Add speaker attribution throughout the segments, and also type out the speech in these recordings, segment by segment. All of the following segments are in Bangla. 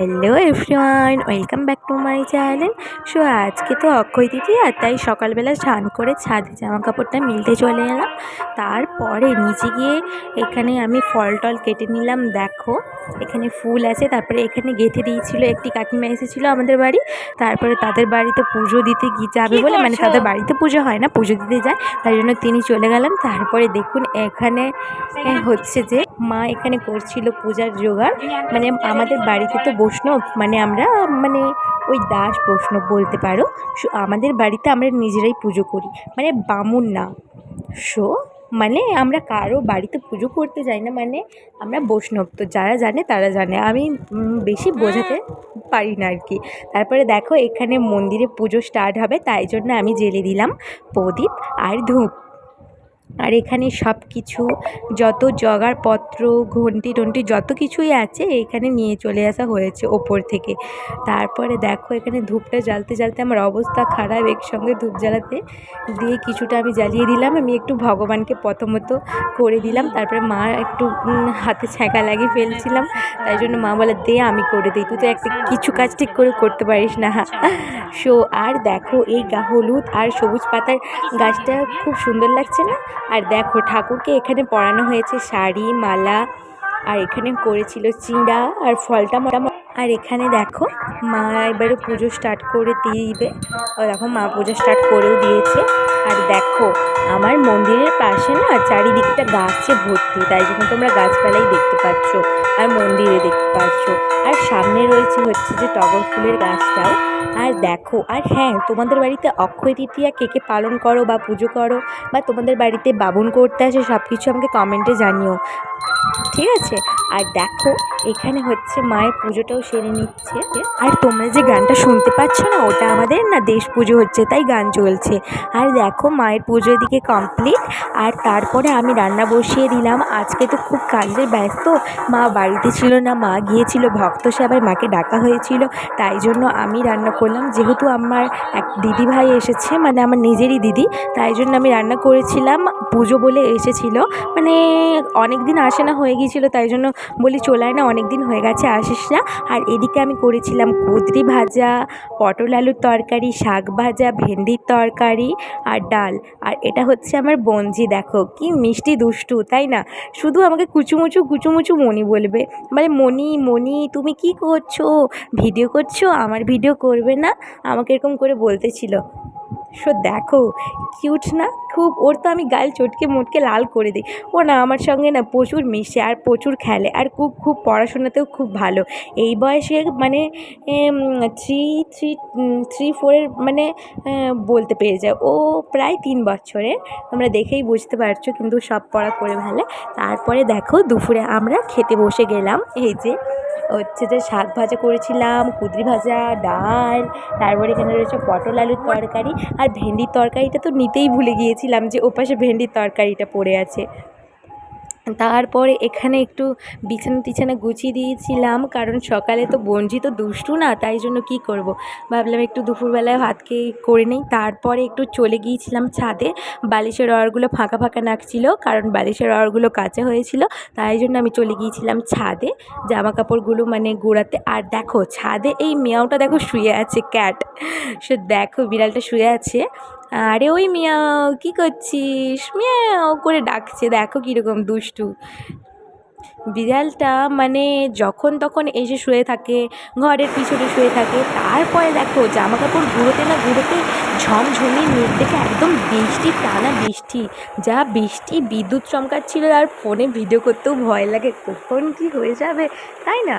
Speaker 1: Hello everyone welcome back to my channel so আজকে তো অক্ষয় দিদি আর তাই সকালবেলা স্নান করে ছাদে জামা কাপড়টা মিলতে চলে এলাম। তারপরে নিচে গিয়ে এখানে আমি ফল টল কেটে নিলাম দেখো। এখানে ফুল আছে তারপরে এখানে গেঁথে দিয়েছিল একটি কাকিমা এসেছিল আমাদের বাড়ি। তারপরে তাদের বাড়িতে পুজো দিতে গিয়ে যাবে বলে মানে তাদের বাড়িতে পুজো হয় না পুজো দিতে যায়। তাই জন্য তিনি চলে গেলাম তারপরে দেখুন এখানে হচ্ছে যে মা এখানে করছিল পূজার জোগাড়। মানে আমাদের বাড়িতে তো বৈষ্ণব মানে আমরা মানে ওই দাস বৈষ্ণব বলতে পারো, সো, আমাদের বাড়িতে আমরা নিজেরাই পুজো করি। মানে বামুন না। সো মানে আমরা কারও বাড়িতে পুজো করতে যাই না মানে আমরা বৈষ্ণব। তো যারা জানে, তারা জানে। আমি বেশি বোঝাতে পারি না আর কি তারপরে দেখো, এখানে মন্দিরে পুজো স্টার্ট হবে, তাই জন্য আমি জেলে দিলাম প্রদীপ আর ধূপ। আর এখানে সব কিছু যত জগারপত্র ঘন্টি টন্টি যত কিছুই আছে এখানে নিয়ে চলে আসা হয়েছে ওপর থেকে। তারপরে দেখো এখানে ধূপটা জ্বালতে জ্বালতে আমার অবস্থা খারাপ একসঙ্গে ধূপ জ্বালাতে দিয়ে কিছুটা আমি জ্বালিয়ে দিলাম। আমি একটু ভগবানকে প্রথমত করে দিলাম, তারপরে মা একটু হাতে ছ্যাঁকা লাগিয়ে ফেলছিলাম। তাই জন্য মা বলে, দে, আমি করে দিই। তুই তো একটা কিছু কাজ ঠিক করে করতে পারিস না। সো, আর দেখো এই হলুদ আর সবুজ পাতার গাছটা খুব সুন্দর লাগছে না? আর দেখো, ঠাকুরকে এখানে পড়ানো হয়েছে শাড়ি, মালা, আর এখানে করেছিল চিঁড়া আর ফলটা মোটামুটি আর এখানে দেখো, মা এবারে পুজো স্টার্ট করে দিয়ে দিবে দেখো, মা পুজো স্টার্ট করেও দিয়েছে। আর দেখো, আমার মন্দিরের পাশে না চারিদিকটা গাছে ভর্তি, তাই জন্য তোমরা গাছপালাই দেখতে পাচ্ছ আর মন্দিরে দেখতে পাচ্ছ। আর সামনে রয়েছে হচ্ছে যে টগর ফুলের গাছটাও। আর দেখো, আর হ্যাঁ তোমাদের বাড়িতে অক্ষয় তৃতীয়া কে কে পালন করো বা পুজো করো বা তোমাদের বাড়িতে বাবুন করতে আসে সব কিছু আমাকে কমেন্টে জানিও। ঠিক আছে? আর দেখো, এখানে হচ্ছে মায়ের পুজোটাও সেরে নিচ্ছে। আর তোমরা যে গানটা শুনতে পাচ্ছ না, ওটা আমাদের না দেশ পুজো হচ্ছে, তাই গান চলছে। আর দেখো মায়ের পুজো দিকে কমপ্লিট আর তারপরে আমি রান্না বসিয়ে দিলাম। আজকে তো খুব কাজে ব্যস্ত। মা বাড়িতে ছিল না, মা গিয়েছিল, ভক্ত সেবায় মাকে ডাকা হয়েছিল। তাই জন্য আমি রান্না করলাম। যেহেতু আমার এক দিদি ভাই এসেছে মানে আমার নিজেরই দিদি, তাই জন্য আমি রান্না করেছিলাম। পুজো বলে এসেছিল। মানে অনেক দিন আসে না, হয়ে গিয়েছিল। তাই জন্য বলি চলে আয় না অনেক দিন হয়ে গেছে, আসিস না। আর এদিকে আমি করেছিলাম কুদরি ভাজা, পটল আলুর তরকারি, শাক ভাজা, ভেন্ডির তরকারি, আর ডাল। আর এটা হচ্ছে আমার বঞ্জি দেখো। কি মিষ্টি, দুষ্টু, তাই না? শুধু আমাকে কুচুমুচু কুচুমুচু মনি বলবে। মানে মনি মনি তুমি কি করছ? ভিডিও করছ? আমার ভিডিও করবে না? আমাকে এরকম করে বলতেছিল। সো দেখো কিউট না? খুব, ওর তো আমি গাল চটকে মোটকে লাল করে দিই। ও না, আমার সঙ্গে না প্রচুর মিশে আর প্রচুর খেলে আর খুব খুব পড়াশোনাতেও খুব ভালো। এই বয়সে মানে থ্রি থ্রি থ্রি ফোরের মানে বলতে পেরে যায়। ও প্রায় তিন বছরের, তোমরা দেখেই বুঝতে পারছ কিন্তু সব পড়া করে ফেলে তারপরে দেখো দুপুরে আমরা খেতে বসে গেলাম, এই যে হচ্ছে যে শাক ভাজা করেছিলাম, কুদরি ভাজা, ডাল, তারপরে এখানে রয়েছে পটল আলুর তরকারি, আর ভেন্ডির তরকারিটা তো নিতেই ভুলে গিয়েছিলাম যে ওপাশে ভেন্ডির তরকারিটা পড়ে আছে। তারপরে এখানে একটু বিছানা টিছানা গুছিয়ে দিয়েছিলাম, কারণ সকালে তো বঞ্জি তো দুষ্টু না, তাই জন্য কি করব। ভাবলাম একটু দুপুরবেলায় ভাত খেয়ে করে নিই। তারপরে একটু চলে গিয়েছিলাম ছাদে, বালিশের রডগুলো ফাঁকা ফাঁকা নাকছিল, কারণ বালিশের রডগুলো কাঁচা হয়েছিল, তাই জন্য আমি চলে গিয়েছিলাম ছাদে জামা কাপড়গুলো মানে গোড়াতে। আর দেখো, ছাদে এই মেয়াওটা দেখো শুয়ে আছে, ক্যাট। সে দেখো বিড়ালটা শুয়ে আছে। আরে ওই মিয়াও, কী করছিস? মিয়াও করে ডাকছে, দেখো কীরকম দুষ্টু। বিড়ালটা মানে যখন তখন এসে শুয়ে থাকে, ঘরের পিছনে শুয়ে থাকে, তারপরে দেখো জামা কাপড় ঘুরোতে না গুঁড়োতে ঝমঝমিয়ে মেঘ দেখে একদম বৃষ্টি, টানা বৃষ্টি। যা বৃষ্টি, বিদ্যুৎ চমকাচ্ছিল আর ফোনে ভিডিও করতেও ভয় লাগে। কখন কি হয়ে যাবে, তাই না?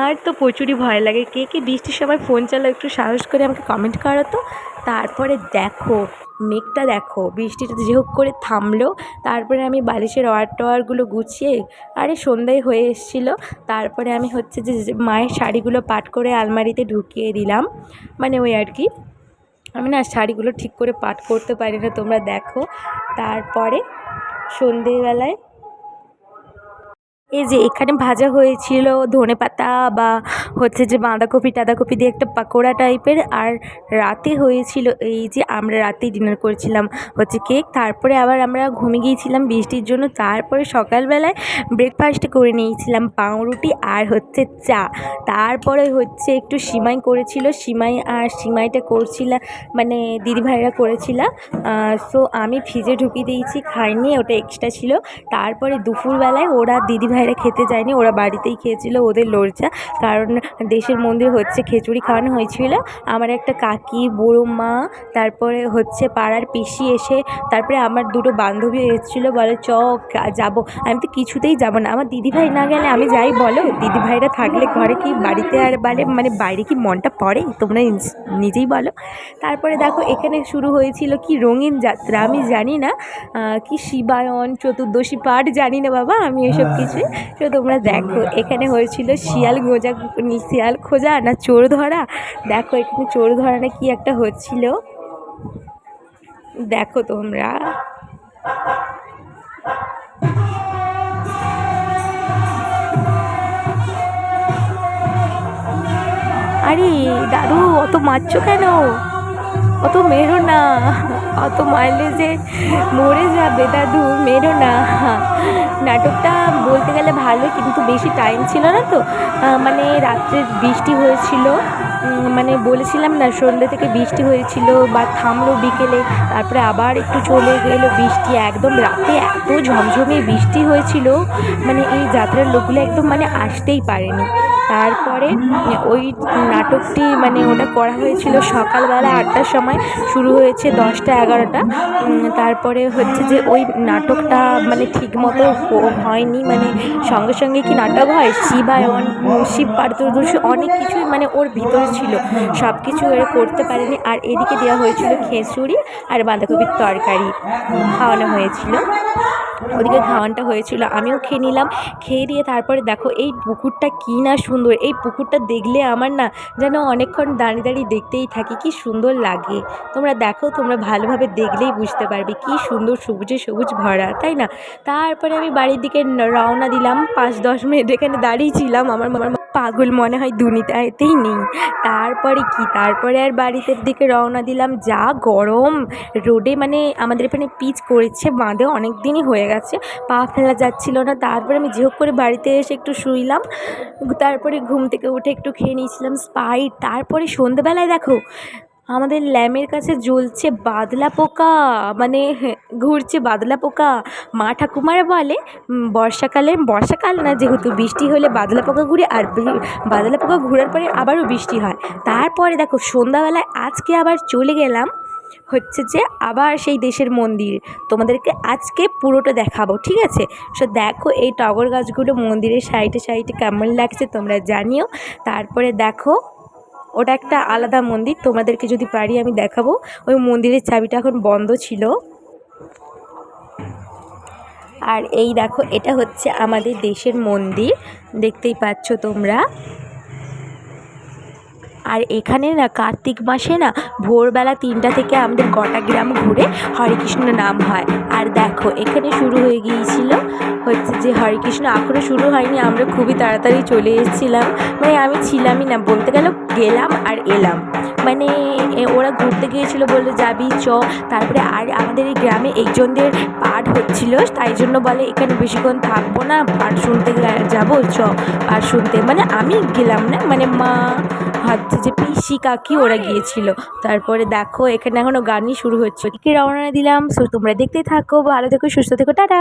Speaker 1: আর তো প্রচুরই ভয় লাগে। কে কে বৃষ্টির সময় ফোন চালাও, একটু সাহস করে আমাকে কমেন্ট করো তো। তারপরে দেখো, মেঘটা দেখো। বৃষ্টিটা যে হোক করে থামলো। তারপরে আমি বালিশের ওয়ার টোয়ারগুলো গুছিয়ে, আরে সন্ধ্যায় হয়ে এসেছিল। তারপরে আমি হচ্ছে যে মায়ের শাড়িগুলো পাট করে আলমারিতে ঢুকিয়ে দিলাম। মানে ওই আর কি। আমি না শাড়িগুলো ঠিক করে পাট করতে পারি না তোমরা দেখো। তারপরে সন্ধেবেলায় এই যে এখানে ভাজা হয়েছিল ধনে পাতা বা হচ্ছে যে বাঁধাকপি, টাঁধাকপি দিয়ে একটা পাকোড়া টাইপের আর রাতে হয়েছিল এই যে আমরা রাতেই ডিনার করেছিলাম হচ্ছে কেক। তারপরে আবার আমরা ঘুমিয়ে গিয়েছিলাম বৃষ্টির জন্য। তারপরে সকালবেলায় ব্রেকফাস্ট করে নিয়েছিলাম পাউরুটি আর হচ্ছে চা। তারপরে হচ্ছে একটু সিমাই করেছিল। সিমাই আর সিমাইটা করছিলাম মানে দিদিভাইরা করেছিল। সো আমি ফ্রিজে ঢুকিয়ে দিয়েছি। খাইনি, ওটা এক্সট্রা ছিল। তারপরে দুপুরবেলায় ওরা দিদিভাইরা খেতে যায়নি ওরা বাড়িতেই খেয়েছিল ওদের লড়চা কারণ দেশের মন্দির হচ্ছে খিচুড়ি খাওয়ানো হয়েছিল। আমার একটা কাকি বুড়ো মা তারপরে হচ্ছে পাড়ার পিসি এসে তারপরে আমার দুটো বান্ধবী এসেছিল বলে চ যাব। আমি তো কিছুতেই যাব না। আমার দিদিভাই না গেলে আমি যাই বলো? দিদিভাইরা থাকলে ঘরে কি বাড়িতে আর বলে মানে বাইরে কি মনটা পড়ে? তোমরা নিজ- নিজেই বলো। তারপরে দেখো এখানে শুরু হয়েছিল কি রঙিন যাত্রা আমি জানি না। কি শিবায়ন চতুর্দশী পাঠ জানি না বাবা আমি এসব কিছু তো তোমরা দেখো, এখানে হয়েছিল শিয়াল গোজা শিয়াল খোঁজা না চোর ধরা? দেখো, এখানে চোর ধরা না কি একটা হচ্ছিল? দেখো তোমরা। আরে দাদু, অত মারছো কেন? অত মেরো না, অত মারলে যে মরে যাবে দাদু, মেরো না। নাটকটা বলতে গেলে ভালো কিন্তু বেশি টাইম ছিল না তো। মানে রাত্রে বৃষ্টি হয়েছিল। মানে বলেছিলাম না, সন্ধ্যে থেকে বৃষ্টি হয়েছিল বা থামলো বিকেলে, তারপরে আবার একটু চলে গেলো বৃষ্টি। একদম রাতে এত ঝমঝমে বৃষ্টি হয়েছিল মানে এই যাত্রার লোকগুলো একদম মানে আসতেই পারেনি। তারপরে ওই নাটকটি মানে ওটা করা হয়েছিল সকালবেলা আটটার সময়, শুরু হয়েছে দশটা এগারোটা। তারপরে হচ্ছে যে ওই নাটকটা মানে ঠিক মতো হয়নি মানে সঙ্গে সঙ্গে কি নাটক হয়? শিবায়ন শিব পারদর্শী অনেক কিছুই মানে ওর ভিতরে ছিল। সব কিছু এর করতে পারেনি। আর এদিকে দেওয়া হয়েছিল খেসুড়ি আর বাঁধাকপির তরকারি খাওয়ানো হয়েছিল। ওদিকে খাওয়ানটা হয়েছিল, আমিও খেয়ে নিলাম। খেয়ে দিয়ে তারপরে দেখো এই পুকুরটা কী না সুন্দর, এই পুকুরটা দেখলে আমার না যেন অনেকক্ষণ দাঁড়িয়ে দাঁড়িয়ে দেখতেই থাকি, কি সুন্দর লাগে। তোমরা দেখো, তোমরা ভালোভাবে দেখলেই বুঝতে পারবে, কি সুন্দর সবুজে সবুজ ভরা, তাই না? তারপরে আমি বাড়ির দিকে রওনা দিলাম, পাঁচ দশ মিনিট এখানে দাঁড়িয়েছিলাম, আমার আমার পাগল মনে হয় দুনিয়াতেই নেই। তারপরে কি? তারপরে আর বাড়িতে দিকে রওনা দিলাম। যা গরম। রোডে মানে আমাদের এখানে পিচ করেছে, বাঁধে অনেক দিনই হয়ে গেছে। পা ফেলা যাচ্ছিল না। তারপরে আমি যেহোক করে বাড়িতে এসে একটু শুইলাম। তারপরে ঘুম থেকে উঠে একটু খেয়ে নিয়েছিলাম স্পাইট তারপরে সন্ধেবেলায় দেখো আমাদের ল্যামের কাছে জ্বলছে বাদলা পোকা মানে ঘুরছে বাদলা পোকা। মা ঠাকুমারা বলে বর্ষাকালে, বর্ষাকাল না, যেহেতু বৃষ্টি হলে বাদলা পোকা ঘুরে আর বাদলা পোকা ঘোরার পরে আবারও বৃষ্টি হয়। তারপরে দেখো, সন্ধ্যাবেলায় আজকে আবার চলে গেলাম, হচ্ছে যে আবার সেই দেশের মন্দির। তোমাদেরকে আজকে পুরোটা দেখাবো, ঠিক আছে? সো দেখো এই টগর গাছগুলো মন্দিরের সাইডে সাইডে কেমন লাগছে তোমরা জানিও। তারপরে দেখো ওটা একটা আলাদা মন্দির, তোমাদেরকে যদি পারি আমি দেখাবো। ওই মন্দিরের চাবিটা এখন বন্ধ ছিল। আর এই দেখো, এটা হচ্ছে আমাদের দেশের মন্দির, দেখতেই পাচ্ছ তোমরা। আর এখানে না কার্তিক মাসে না ভোরবেলা তিনটা থেকে আমাদের গোটা গ্রাম ঘুরে হরে কৃষ্ণ নাম হয়। আর দেখো, এখানে শুরু হয়ে গিয়েছিল হচ্ছে যে হরে কৃষ্ণ এখনও শুরু হয়নি, আমরা খুবই তাড়াতাড়ি চলে এসেছিলাম। মানে আমি ছিলামই না, বলতে গেলে গেলাম আর এলাম। মানে ওরা ঘুরতে গিয়েছিল বলে যাবি, চ। তারপরে আর আমাদের এই গ্রামে একজনদের পাঠ হচ্ছিল, তাই জন্য বলে এখানে বেশিক্ষণ থাকব না, পাঠ শুনতে যাব, চ। পাঠ শুনতে। মানে আমি গেলাম না মানে মা হচ্ছে যে পিসি কাকি ওরা গিয়েছিল। তারপরে দেখো এখানে এখনও গানই শুরু হচ্ছে। কি রওনা দিলাম? সো তোমরা দেখতে থাকো ভালো থেকো সুস্থ থেকো টাটা!